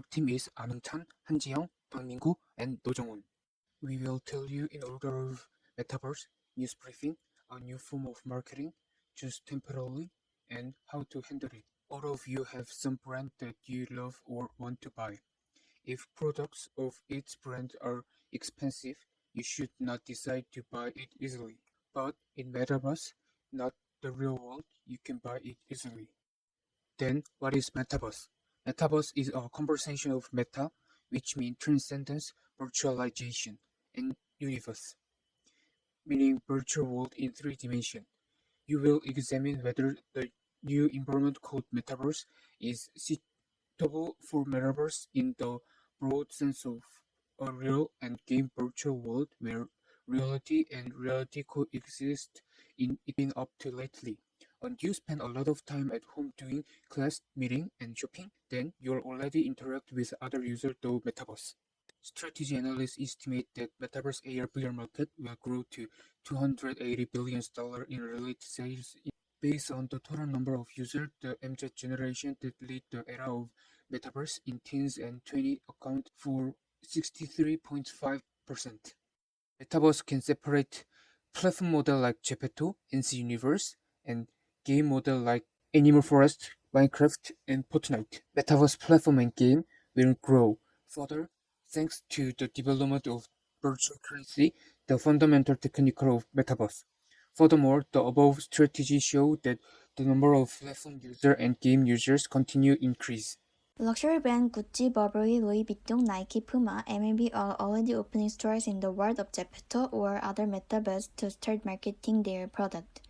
Our team is Anung-chan, Bang Min-gu, and Do Jong-un. We will tell you in order of metaverse, news briefing, a new form of marketing, just temporarily, and how to handle it. All of you have some brand that you love or want to buy. If products of its brand are expensive, you should not decide to buy it easily. But in Metaverse, not the real world, you can buy it easily. Then, what is Metaverse? Metaverse is a conversation of meta, which means transcendence, virtualization, and universe, meaning virtual world in three dimensions. You will examine whether the new environment called Metaverse is suitable for Metaverse in the broad sense of a real and game virtual world where reality and reality coexist in been up to lately. And you spend a lot of time at home doing class, meeting, and shopping, then you'll already interact with other users through Metaverse. Strategy analysts estimate that Metaverse AR VR market will grow to 280 billion dollars in related sales based on the total number of users. The MZ generation that lead the era of Metaverse in teens and 20 account for 63.5%. Metaverse can separate platform model like Gepetto, NC Universe, and game model like Animal Forest, Minecraft, and Fortnite. Metaverse platform and game will grow further thanks to the development of virtual currency, the fundamental technical of Metaverse. Furthermore, the above strategy show that the number of platform users and game users continue increase. Luxury brand Gucci, Burberry, Louis Vuitton, Nike, Puma, MLB are already opening stores in the world of Gepetto or other metaverse to start marketing their product.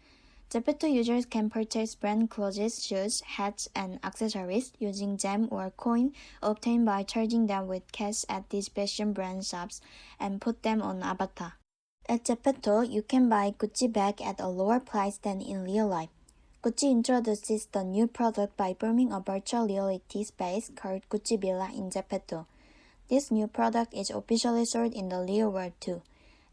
Gepetto users can purchase brand clothes, shoes, hats, and accessories using gem or coin obtained by charging them with cash at these fashion brand shops and put them on avatar. At Gepetto, you can buy Gucci bag at a lower price than in real life. Gucci introduces the new product by forming a virtual reality space called Gucci Villa in Gepetto. This new product is officially sold in the real world too.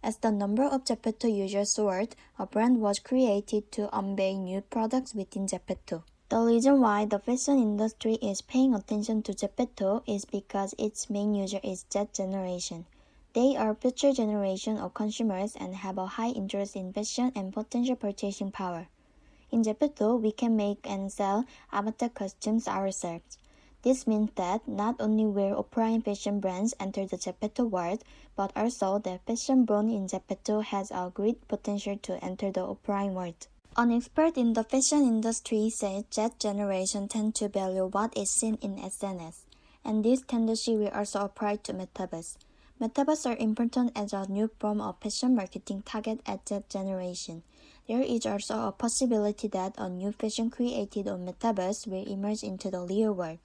As the number of Gepetto users soared, a brand was created to unveil new products within Gepetto. The reason why the fashion industry is paying attention to Gepetto is because its main user is Z generation. They are future generation of consumers and have a high interest in fashion and potential purchasing power. In Gepetto, we can make and sell avatar costumes ourselves. This means that not only will offline fashion brands enter the Gepetto world, but also the fashion born in Gepetto has a great potential to enter the offline world. An expert in the fashion industry says that generation tend to value what is seen in SNS, and this tendency will also apply to Metaverse. Metaverse are important as a new form of fashion marketing target at Z generation. There is also a possibility that a new fashion created on Metaverse will emerge into the real world.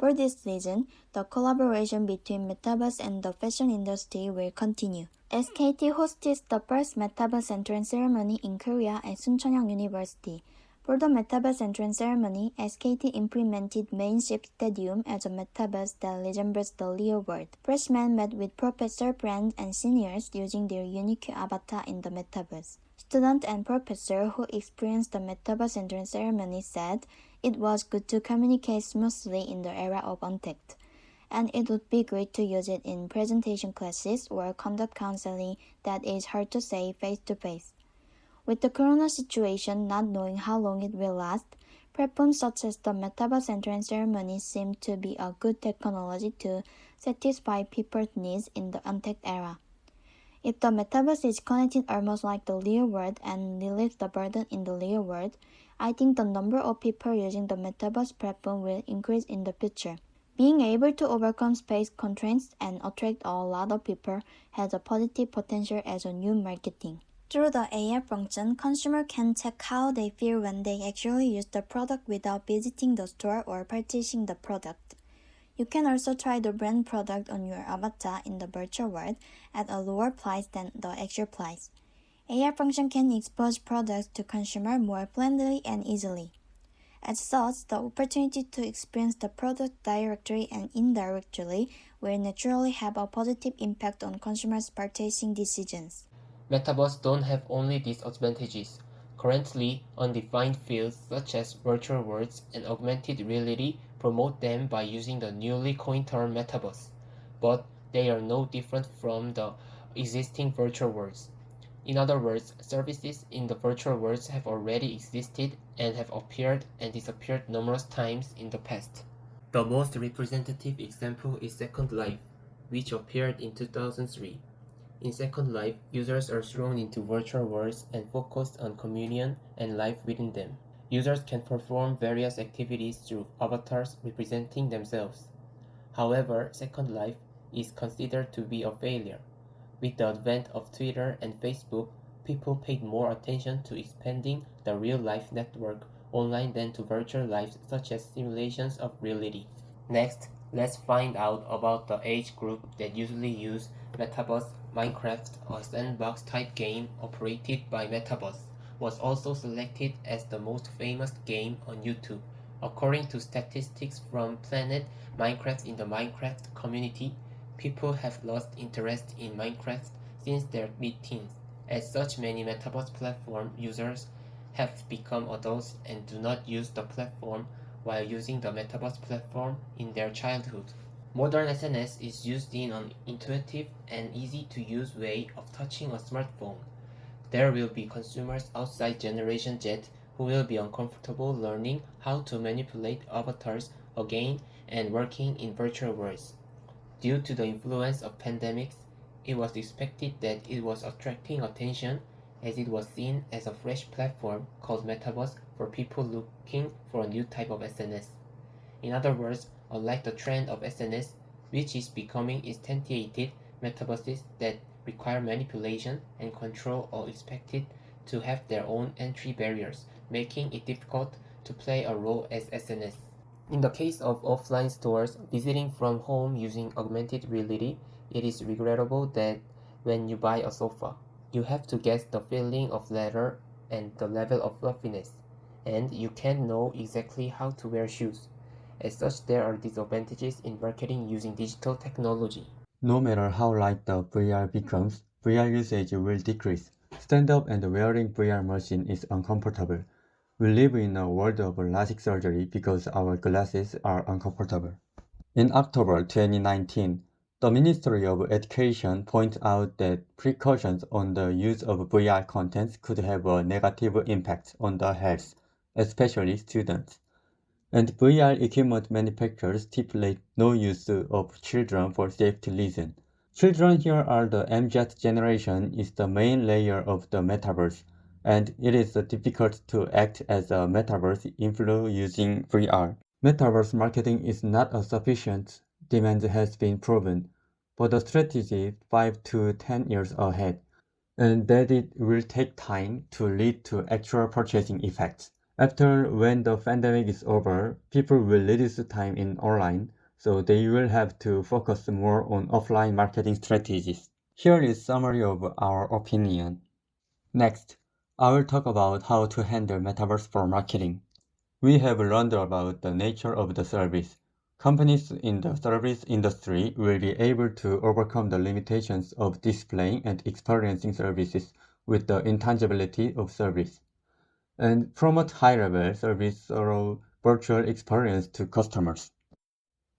For this reason, the collaboration between Metaverse and the fashion industry will continue. SKT hosted the first Metaverse entrance ceremony in Korea at Suncheon University. For the Metaverse entrance ceremony, SKT implemented Mainship Stadium as a Metaverse that resembles the real world. Freshmen met with professor, friends, and seniors using their unique avatar in the Metaverse. Student and professor who experienced the Metaverse entrance ceremony said it was good to communicate smoothly in the era of Untact, and it would be great to use it in presentation classes or conduct counseling that is hard to say face to face. With the corona situation not knowing how long it will last, platforms such as the Metaverse entrance ceremony seem to be a good technology to satisfy people's needs in the Untact era. If the metaverse is connected almost like the real world and relieves the burden in the real world, I think the number of people using the metaverse platform will increase in the future. Being able to overcome space constraints and attract a lot of people has a positive potential as a new marketing. Through the AR function, consumer can check how they feel when they actually use the product without visiting the store or purchasing the product. You can also try the brand product on your avatar in the virtual world at a lower price than the actual price. AR function can expose products to consumer more friendly and easily. As such, the opportunity to experience the product directly and indirectly will naturally have a positive impact on consumers' purchasing decisions. Metaverse don't have only these advantages. Currently, undefined fields such as virtual worlds and augmented reality promote them by using the newly coined term metaverse, but they are no different from the existing virtual worlds. In other words, services in the virtual worlds have already existed and have appeared and disappeared numerous times in the past. The most representative example is Second Life, which appeared in 2003. In Second Life, users are thrown into virtual worlds and focused on communion and life within them. Users can perform various activities through avatars representing themselves. However, Second Life is considered to be a failure. With the advent of Twitter and Facebook, people paid more attention to expanding the real life network online than to virtual lives such as simulations of reality. Next, let's find out about the age group that usually use Metaverse Minecraft, a sandbox type game operated by Metaverse, was also selected as the most famous game on YouTube. According to statistics from Planet Minecraft in the Minecraft community, people have lost interest in Minecraft since their mid-teens, as such many Metaverse platform users have become adults and do not use the platform while using the Metaverse platform in their childhood. Modern SNS is used in an intuitive and easy to use way of touching a smartphone. There will be consumers outside Generation Z who will be uncomfortable learning how to manipulate avatars again and working in virtual worlds. Due to the influence of pandemics, it was expected that it was attracting attention as it was seen as a fresh platform called Metaverse for people looking for a new type of SNS. In other words, unlike the trend of SNS, which is becoming instantiated metaverses that require manipulation and control are expected to have their own entry barriers, making it difficult to play a role as SNS. In the case of offline stores, visiting from home using augmented reality, it is regrettable that when you buy a sofa, you have to guess the feeling of leather and the level of fluffiness, and you can't know exactly how to wear shoes. As such, there are disadvantages in marketing using digital technology. No matter how light the VR becomes, VR usage will decrease. Stand up and wearing VR machine is uncomfortable. We live in a world of LASIK surgery because our glasses are uncomfortable. In October 2019, the Ministry of Education pointed out that precautions on the use of VR contents could have a negative impact on the health, especially students. And VR equipment manufacturers stipulate no use of children for safety reasons. Children here are the MZ generation is the main layer of the metaverse, and it is difficult to act as a metaverse influ using VR. Metaverse marketing is not a sufficient demand has been proven, but the strategy 5 to 10 years ahead, and that it will take time to lead to actual purchasing effects. After when the pandemic is over, people will reduce time in online, so they will have to focus more on offline marketing strategies. Here is summary of our opinion. Next, I will talk about how to handle metaverse for marketing. We have learned about the nature of the service. Companies in the service industry will be able to overcome the limitations of displaying and experiencing services with the intangibility of service and promote high-level service or virtual experience to customers.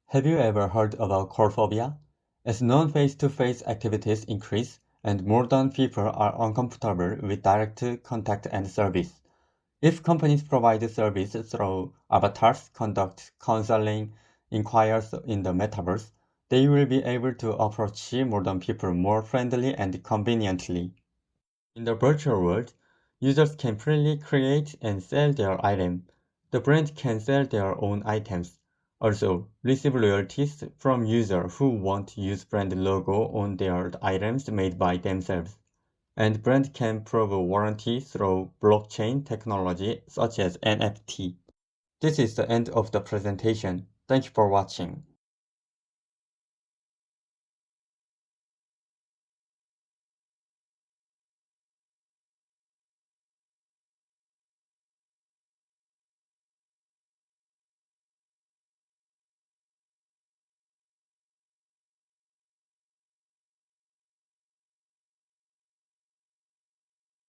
Have you ever heard about corephobia? As non-face-to-face activities increase and modern people are uncomfortable with direct contact and service, if companies provide service through avatars, conduct counseling, inquires in the metaverse, they will be able to approach modern people more friendly and conveniently. In the virtual world, users can freely create and sell their item. The brand can sell their own items. Also, receive royalties from users who want to use brand logo on their items made by themselves. And brand can prove warranty through blockchain technology such as NFT. This is the end of the presentation. Thank you for watching.